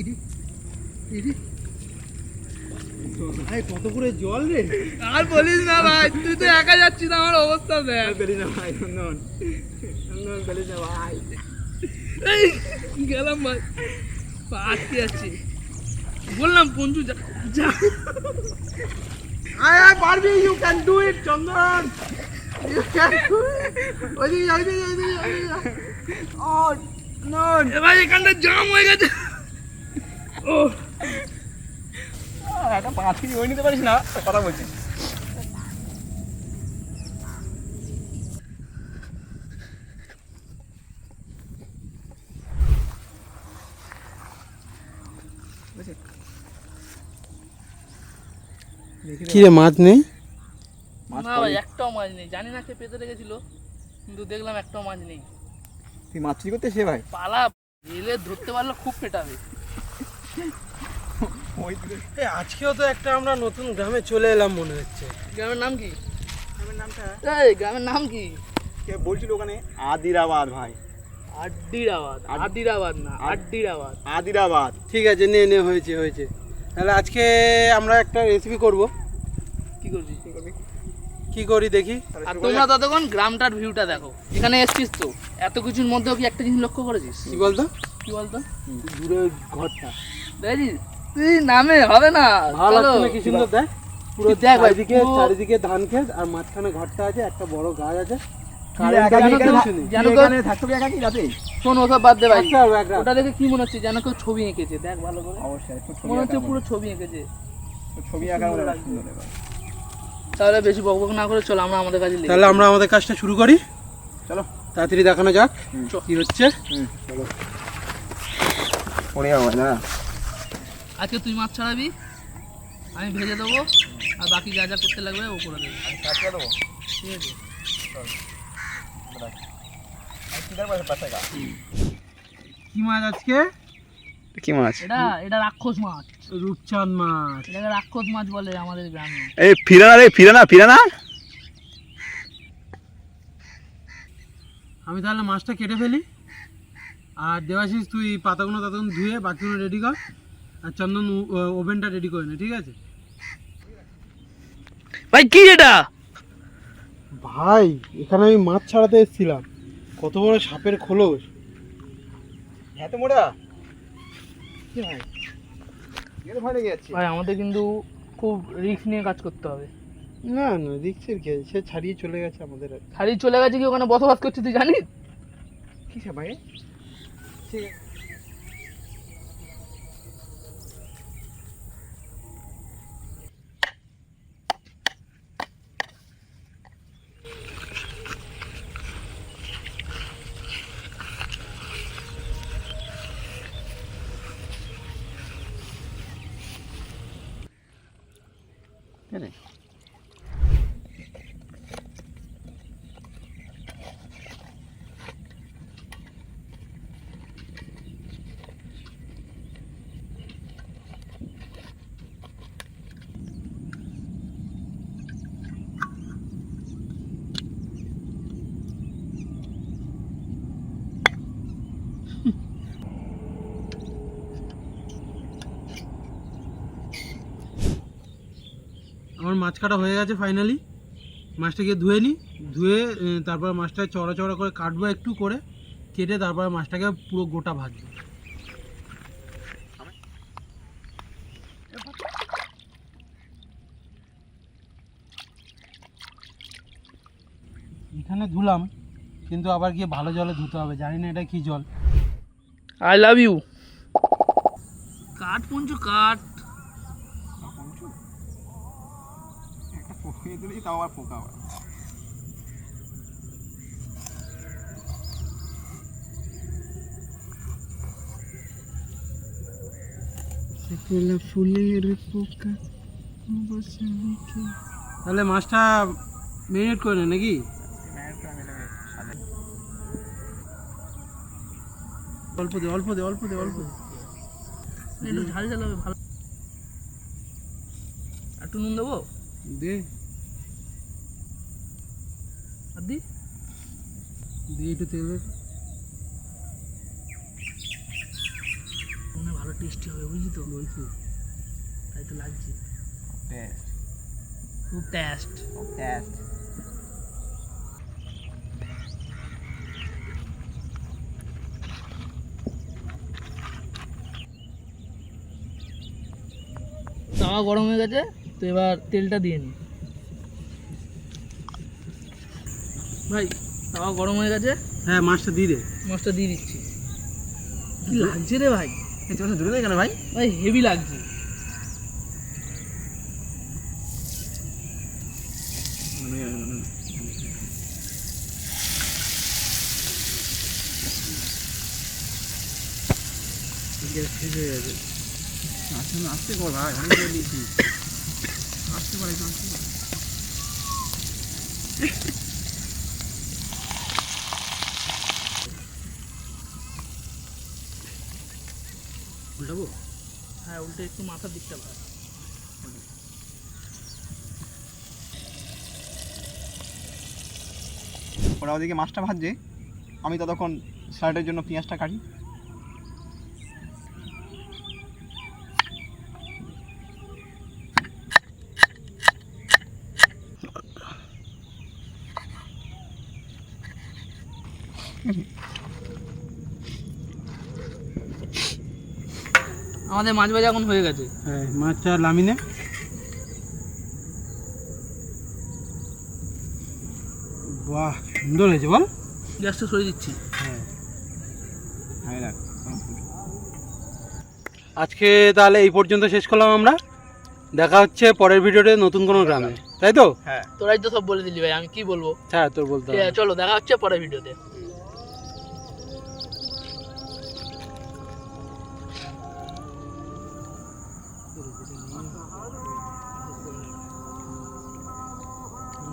ED ED ভাই কত করে জল রে? আর বলিস না ভাই তুই তো একা যাচ্ছিস আমার অবস্থা দেখ। পেলি না ভাই নন্দন নন্দন পেলি না ভাই। এই গেলাম ভাই পা আটকে যাচ্ছি বললাম যা যা। আয় আয় পারবি you can do it Chandan. You can do it ওইদিকে ওইদিকে ওইদিকে ওইদিকে ও নন এ ভাই এখানটা জাম হয়ে গেছে। একটা পাঁচ কেজি ওই নিতে পারিস না কথা বলছি। কি রে মাছ নেই? না ভাই একটাও মাছ নেই। জানি না কে পেতে রেখেছিল কিন্তু দেখলাম একটাও মাছ নেই। তুই মাছ চুরি করতে সে ভাই? পালা রেলে ধরতে পারলে খুব পেটাবে। ওই আজকেও তো একটা আমরা নতুন গ্রামে চলে এলাম মনে হচ্ছে। গ্রামের নাম কি? নামটা? এই গ্রামের নাম কি? কে বলছিল ওখানে? আদিরাবাদ ভাই। আড্ডিরাবাদ আড্ডিরাবাদ না আড্ডিরাবাদ আদিরাবাদ। ঠিক আছে নে নে হয়েছে হয়েছে। তাহলে আজকে আমরা একটা রেসিপি করব। কি করবি? কি করি দেখি? আর তোমরা ততক্ষণ গ্রামটার ভিউটা দেখো। এখানে এসছিস তো এত কিছুর মধ্যেও কি একটা জিনিস লক্ষ্য করেছিস? কি বলতো? কি বলতো? দূরে ঘরটা। দেখছিস তুই নামে হবে না ভালো লাগছে কি সুন্দর দেখ পুরো দেখ ভাই, চারিদিকে চারিদিকে ধান ক্ষেত আর মাঝখানে ঘরটা আছে একটা বড় গাছ আছে। একা কারেন্টের একা কোনো একা কিছু নেই। যেন তুই তো- এখানে থাকতে হবে একা কি রাতে? শোন ওসব বাদ দে ভাই। থাকতে হবে এক রাত। ওটা দেখে কি মনে হচ্ছে যেন কেউ ছবি এঁকেছে দেখ ভালো করে। অবশ্যই মনে হচ্ছে পুরো ছবি এঁকেছে। ছবি আঁকার মতো সুন্দর সুন্দর এবার। তাহলে বেশি বকবক না করে চলো আমরা আমাদের কাজে তাহলে আমরা আমাদের কাজটা শুরু করি। চলো। তাড়াতাড়ি দেখানো যাক। কি হচ্ছে। চলো। পড়ে যাব না? আজকে তুই মাছ ছাড়াবি? আমি ভেজে দেবো আর বাকি যা যা করতে লাগবে ও করে দেবে। আমি দেবো? ঠিক আছে। কি মাছ আজকে? কি মাছ? এটা এটা রাক্ষস মাছ। রূপচাঁদ মাছ। এটাকে রাক্ষস মাছ বলে আমাদের গ্রামে। এই ফিরানা রে ফিরানা ফিরানা। আমি তাহলে মাছটা কেটে ফেলি। আর দেবাশিস তুই পাতাগুলো ততক্ষণ ধুয়ে বাকিগুলো রেডি কর। আর চন্দন ওভেনটা রেডি করে নে ঠিক আছে? ভাই কি এটা? ভাই এখানে আমি মাছ ছাড়াতে এসেছিলাম। কত বড় সাপের খোলস। হ্যাঁ তো মোড়া। ভাই? আমাদের কিন্তু খুব রিস্ক নিয়ে কাজ করতে হবে। না না রিক্সের কি সে ছাড়িয়ে চলে গেছে আমাদের। হারিয়ে চলে গেছে কি? ওখানে বসবাস করছে তুই জানিস? কি সে ভাই? ঠিক আছে আমার মাছ কাটা হয়ে গেছে ফাইনালি মাছটাকে ধুয়ে নিই ধুয়ে তারপর মাছটা চড়া চড়া করে কাটবো একটু করে কেটে তারপর মাছটাকে পুরো গোটা ভাজবো। এখানে ধুলাম কিন্তু আবার গিয়ে ভালো জলে ধুতে হবে জানি না এটা কি জল। আই লাভ ইউ কাঠ পঞ্চু কাঠ ফুকিয়ে দিলেই তাও আবার ফোকা আবার ফুলের পোকা তাহলে মাছটা মেরিনেট করে নে নাকি? অল্প দে অল্প দে অল্প দে অল্প দে। ঝাল ঝাল হবে ভালো। একটু নুন দেবো? দে। আর দি। দিয়ে একটু তেল। নুনে ভালো টেস্টি হবে বুঝলি তো? বলছি তাই তো লাগছে। টেস্ট খুব টেস্ট টেস্ট তাওয়া গরম হয়ে গেছে তো এবার তেলটা দিয়ে নি। ভাই তাওয়া গরম হয়ে গেছে? হ্যাঁ মাছটা দিয়ে দে। মাছটা দিয়ে দিচ্ছি। কি লাগছে রে ভাই? তোমার জুড়ে দেয় কেন ভাই? ভাই হেভি লাগছে। আসতে কর ভাই অনেক দিয়েছি আসতে পারি। আসতে উল্টে একটু মাথার দিকটা ভাই ওরা ওদিকে মাছটা ভাজছে। আমি ততক্ষণ স্যালাডের জন্য পেঁয়াজটা কাটি। আমাদের মাছ ভাজা এখন হয়ে গেছে। হ্যাঁ মাছটা লামিনে। বাহ সুন্দর হয়েছে বল। গ্যাসটা সরিয়ে দিচ্ছি। হ্যাঁ। হ্যাঁ রাখ আজকে তাহলে এই পর্যন্ত শেষ করলাম আমরা। দেখা হচ্ছে পরের ভিডিওতে নতুন কোনো গ্রামে। তাই তো? হ্যাঁ। তোরাই তো সব বলে দিলি ভাই আমি কি বলব? হ্যাঁ তোর বলতে চলো দেখা হচ্ছে পরের ভিডিওতে। que tenía. Este, no